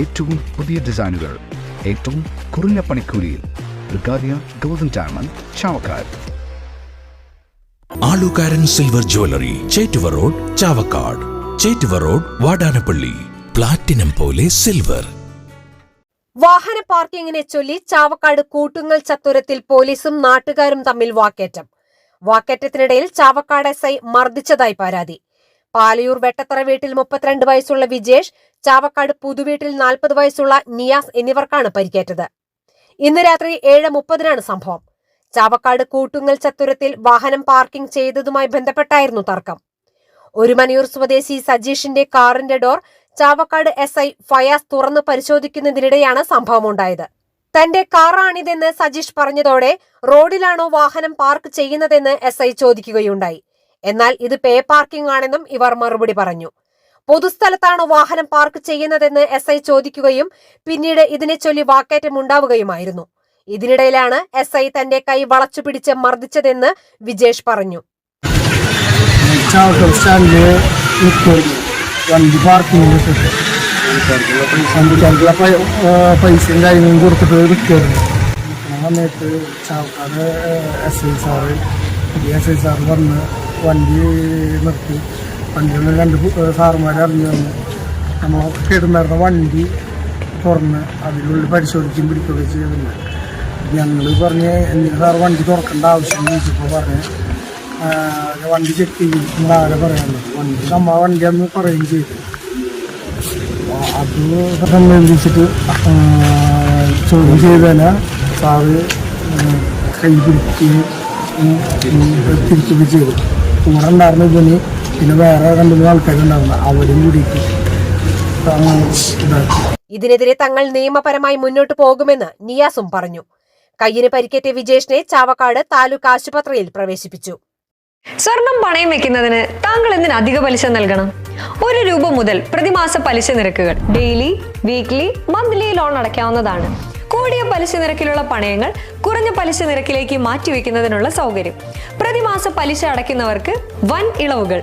ഏറ്റവും പുതിയ ഡിസൈനുകൾ ഏറ്റവും കുറഞ്ഞ പണിക്കൂലിയിൽ ബ്രിഗാദിയ golden diamond Chavakkad. Alukkaran silver jewellery Chettuva road Chavakkad. Chettuva road Vadanappally. Platinum പോലെ സിൽവർ വാഹന പാർക്കിങ്ങിനെ ചൊല്ലി ചാവക്കാട് കൂട്ടുങ്ങൽ ചത്തുരത്തിൽ പോലീസും നാട്ടുകാരും തമ്മിൽ വാക്കേറ്റം. വാക്കേറ്റത്തിനിടയിൽ ചാവക്കാട് എസ് ഐ മർദ്ദിച്ചതായി പരാതി. പാലയൂർ വെട്ടത്തറ വീട്ടിൽ മുപ്പത്തിരണ്ട് വയസ്സുള്ള വിജേഷ് ചാവക്കാട് പുതുവീട്ടിൽ നാൽപ്പത് വയസ്സുള്ള നിയാസ് എന്നിവർക്കാണ് പരിക്കേറ്റത്. ഇന്ന് രാത്രി ഏഴ് മുപ്പതിനാണ് സംഭവം. ചാവക്കാട് കൂട്ടുങ്ങൽ ചത്തുരത്തിൽ വാഹനം പാർക്കിംഗ് ചെയ്തതുമായി ബന്ധപ്പെട്ടായിരുന്നു തർക്കം. ഒരു ഒരുമനയൂർ സ്വദേശി സജീഷിന്റെ കാറിന്റെ door Chavakkad S I Fayas തുറന്നു പരിശോധിക്കുന്നതിനിടെയാണ് സംഭവമുണ്ടായത്. തന്റെ കാറാണിതെന്ന് സജീഷ് പറഞ്ഞതോടെ റോഡിലാണോ വാഹനം പാർക്ക് ചെയ്യുന്നതെന്ന് എസ് ഐ ചോദിക്കുകയുണ്ടായി. എന്നാൽ ഇത് പേ പാർക്കിംഗ് ആണെന്നും ഇവർ മറുപടി പറഞ്ഞു. പൊതുസ്ഥലത്താണോ വാഹനം പാർക്ക് ചെയ്യുന്നതെന്ന് എസ് ഐ ചോദിക്കുകയും പിന്നീട് ഇതിനെ ചൊല്ലി വാക്കേറ്റം ഉണ്ടാവുകയുമായിരുന്നു. ഇതിനിടയിലാണ് എസ് ഐ തന്റെ കൈ വളച്ചു പിടിച്ച് മർദ്ദിച്ചതെന്ന് വിജേഷ് പറഞ്ഞു. സമയത്ത് വണ്ടി നിർത്തി. വണ്ടിയിൽ രണ്ട് പു- സാറുമാർ അറിഞ്ഞു വന്ന് നമ്മൾ കിടന്നിരുന്ന വണ്ടി തുറന്ന് അതിനുള്ളിൽ പരിശോധിക്കുകയും പിടിക്കുകയൊക്കെ ചെയ്തിട്ടുണ്ട്. ഞങ്ങൾ പറഞ്ഞ് എന്തിനു സാർ വണ്ടി തുറക്കേണ്ട ആവശ്യം ചോദിച്ചപ്പോൾ പറഞ്ഞ് വണ്ടി ചെക്ക് ചെയ്യും എന്നാകെ പറയാനുള്ളത്? വണ്ടി നമ്മ വണ്ടിയാന്ന് പറയുകയും ചെയ്തു. അത് സംബന്ധിച്ചിട്ട് ചോദ്യം ചെയ്തതിന് സാറ് കൈ പിടിക്കുകയും തിരിക്കുകയും ചെയ്തു. കൂടെ ഉണ്ടായിരുന്ന ഇതിന് പിന്നെ വേറെ രണ്ട് മൂന്ന് ആൾക്കാരുണ്ടായിരുന്നു അവരും കൂടിയിട്ട് അങ്ങനെ ഇതിനെതിരെ തങ്ങൾ നിയമപരമായി മുന്നോട്ട് പോകുമെന്ന് നിയാസും പറഞ്ഞു. കയ്യിന് പരിക്കേറ്റ വിജേഷിനെ ചാവക്കാട് താലൂക്ക് ആശുപത്രിയിൽ പ്രവേശിപ്പിച്ചു. സ്വർണം പണയം വെക്കുന്നതിന് താങ്കൾ എന്തിന് അധിക പലിശ നൽകണം? ഒരു രൂപ മുതൽ പ്രതിമാസ പലിശ നിരക്കുകൾ ഡെയിലി വീക്ക്ലി മന്ത്ലി ലോൺ അടയ്ക്കാവുന്നതാണ്. കൂടിയ പലിശ നിരക്കിലുള്ള പണയങ്ങൾ കുറഞ്ഞ പലിശ നിരക്കിലേക്ക് മാറ്റിവെക്കുന്നതിനുള്ള സൗകര്യം. പ്രതിമാസ പലിശ അടയ്ക്കുന്നവർക്ക് വൻ ഇളവുകൾ.